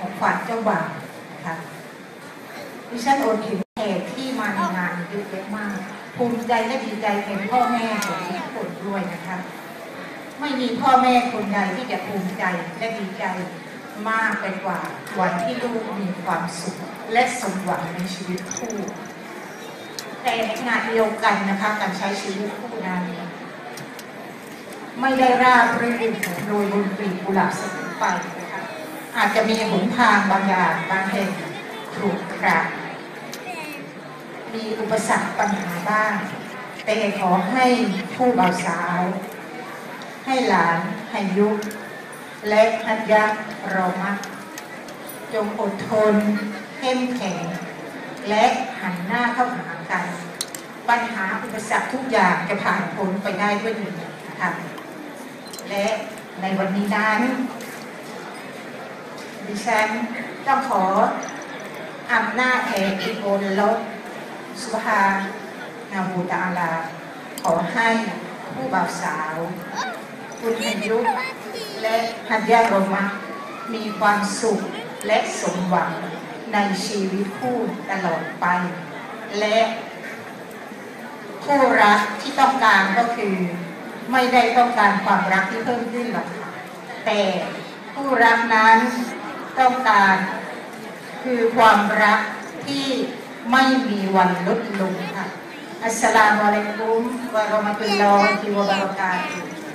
ของขวัญเจ้าบ่าวนะคะดิฉันโอนถึงแขกที่มาในงานเยอะแยะมาก ภูมิใจและดีใจแทนพ่อแม่ของทุกคนด้วยนะคะไม่มีพ่อแม่คนใดที่จะภูมิใจและดีใจมากไปกว่าวันที่ลูกมีความสุข และสมหวังในชีวิตคู่แต่ในขณะเดียวกันนะคะการใช้ชีวิตคู่นั้นไม่ได้ราบรื่นโดยบนกลีกุหลาบเสมอไป อาจจะมีหนทางบางอย่างบางแห่งขรุขระมีอุปสรรคปัญหาบ้าง แต่ขอให้ผู้บ่าวสาว ให้หลานให้ยุคและหัดยักรอมักจงอดทนเข้มแข็ง และหันหน้าเข้าหากัน ปัญหาอุปสรรคทุกอย่างจะผ่านพ้นไปได้ด้วยดีค่ะและในวันนี้นั้น ดิฉันต้องขออำนาจแห่งอิโอนลดสุภานาบูตาอลา ขอให้ผู้บ่าวสาว คุณอายุและหัดยาโรมะมีความสุขและสมหวังในชีวิตคู่ตลอดไป และคู่รักที่ต้องการก็คือ ไม่ได้ต้องการความรักที่เพิ่มขึ้นหรอกค่ะแต่คู่รักนั้น ต้องการ คือความรักที่ไม่มีวันลดลงค่ะอัสสลามุอะลัยกุมวะเราะมะตุลลอฮิวะบะเราะกาตุฮ์